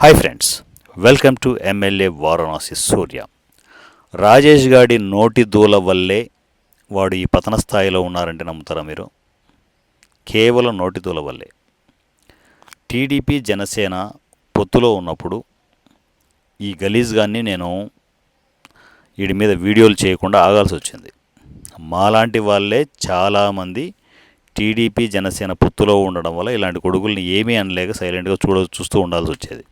Hi friends welcome to MLA Varanasi Surya Rajesh గాడి నోటి దూల వల్లే వాడు ఈ పతన స్థాయిలో ఉన్నారంటే నమ్ముతారా మీరు? కేవలం నోటి దూల వల్లే. టీడీపీ జనసేన పొత్తులో ఉన్నప్పుడు ఈ గలీజ్ గాన్ని నేను వీడి మీద వీడియోలు చేయకుండా ఆగాల్సి వచ్చింది. మాలాంటి వాళ్ళే చాలామంది టీడీపీ జనసేన పొత్తులో ఉండడం వల్ల ఇలాంటి కొడుకుల్ని ఏమీ అనలేక సైలెంట్గా చూడ చూస్తూ ఉండాల్సి వచ్చేది.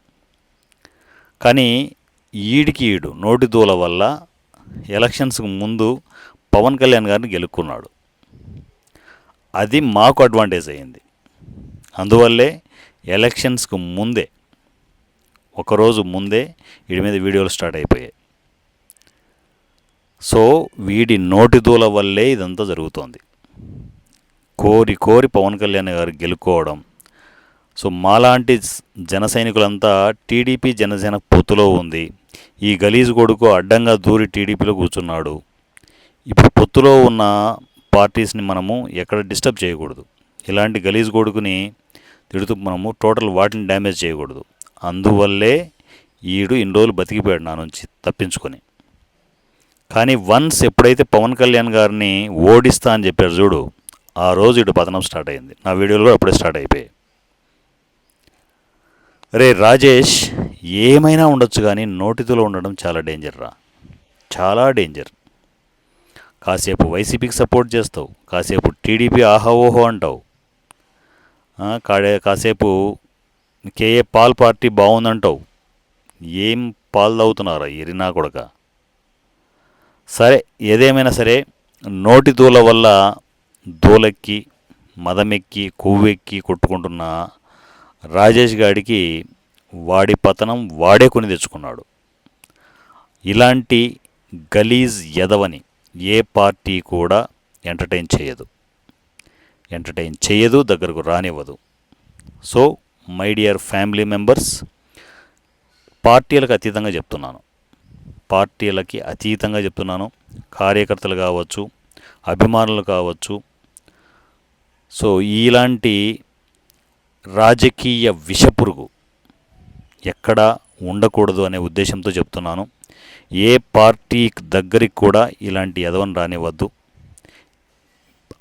కానీ ఈడికి ఈడు నోటి దూల వల్ల ఎలక్షన్స్కి ముందు పవన్ కళ్యాణ్ గారిని గెలుక్కున్నాడు. అది మాకు అడ్వాంటేజ్ అయింది అందువల్లే ఎలక్షన్స్కి ముందే ఒకరోజు ముందే వీడి మీద వీడియోలు స్టార్ట్ అయిపోయాయి. సో వీడి నోటి దూల వల్లే ఇదంతా జరుగుతోంది. కోరి కోరి పవన్ కళ్యాణ్ గారు గెలుకోవడం సో మాలాంటి జన సైనికులంతా టీడీపీ జనసేన పొత్తులో ఉంది. ఈ గలీజు కొడుకు అడ్డంగా దూరి టీడీపీలో కూర్చున్నాడు. ఇప్పుడు పొత్తులో ఉన్న పార్టీస్ని మనము ఎక్కడ డిస్టర్బ్ చేయకూడదు. ఇలాంటి గలీజ్ కొడుకుని తిడుతూ మనము టోటల్ వాటిని డ్యామేజ్ చేయకూడదు. అందువల్లే ఈడు ఇన్ని రోజులు బతికిపోయాడు నా నుంచి తప్పించుకొని. కానీ వన్స్ ఎప్పుడైతే పవన్ కళ్యాణ్ గారిని ఓడిస్తా అని చెప్పారు చూడు ఆ రోజు ఇటు పతనం స్టార్ట్ అయింది. నా వీడియోలు కూడా అప్పుడే స్టార్ట్ అయిపోయాయి. రే రాజేష్ ఏమైనా ఉండొచ్చు కానీ నోటితో ఉండడం చాలా డేంజర్ రా. చాలా డేంజర్. కాసేపు వైసీపీకి సపోర్ట్ చేస్తావు కాసేపు టీడీపీ ఆహా ఓహో అంటావు కాడే కాసేపు కేఏ పాల్ పార్టీ బాగుందంటావు ఏం పాలు తాగుతున్నారా ఎరినా కొడక. సరే ఏదేమైనా సరే నోటి దూల వల్ల దూలెక్కి మదమెక్కి కొవ్వెక్కి కొట్టుకుంటున్న రాజేష్ గాడికి వాడి పతనం వాడే కొని తెచ్చుకున్నాడు. ఇలాంటి గలీజ్ ఎదవని ఏ పార్టీ కూడా ఎంటర్టైన్ చేయదు. ఎంటర్టైన్ చేయదు దగ్గరకు రానివ్వదు. So my dear family members పార్టీలకు అతీతంగా చెప్తున్నాను. పార్టీలకి అతీతంగా చెప్తున్నాను. కార్యకర్తలు కావచ్చు అభిమానులు కావచ్చు. సో ఇలాంటి రాజకీయ విషపురుగు. ఎక్కడా ఉండకూడదు అనే ఉద్దేశంతో చెప్తున్నాను. ఏ పార్టీకి దగ్గరికి కూడా ఇలాంటి ఎదవని రానివ్వద్దు.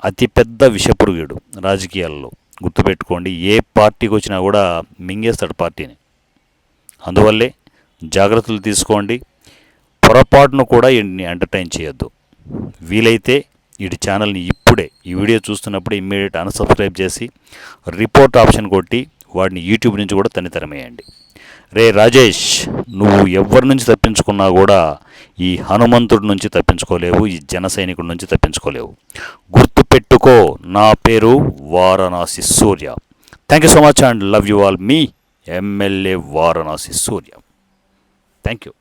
అతిపెద్ద విషపురుగుడు రాజకీయాల్లో. గుర్తుపెట్టుకోండి ఏ పార్టీకి వచ్చినా కూడా మింగేస్తాడు పార్టీని. అందువల్లే జాగ్రత్తలు తీసుకోండి. పొరపాటును కూడా వీడిని ఎంటర్టైన్ చేయొద్దు. వీలైతే వీడి ఛానల్ని ఇప్పుడే ఈ వీడియో చూస్తున్నప్పుడు ఇమ్మీడియట్ అన్సబ్స్క్రైబ్ చేసి రిపోర్ట్ ఆప్షన్ కొట్టి వాడిని యూట్యూబ్ నుంచి కూడా తనితరమేయండి రే రాజేష్ నువ్వు ఎవరి నుంచి తప్పించుకున్నా కూడా ఈ హనుమంతుడి నుంచి తప్పించుకోలేవు ఈ జన సైనికుడి నుంచి తప్పించుకోలేవు. గుర్తుపెట్టుకో నా పేరు Varanasi Surya. Thank you so much and love you all me MLA Varanasi Surya. Thank you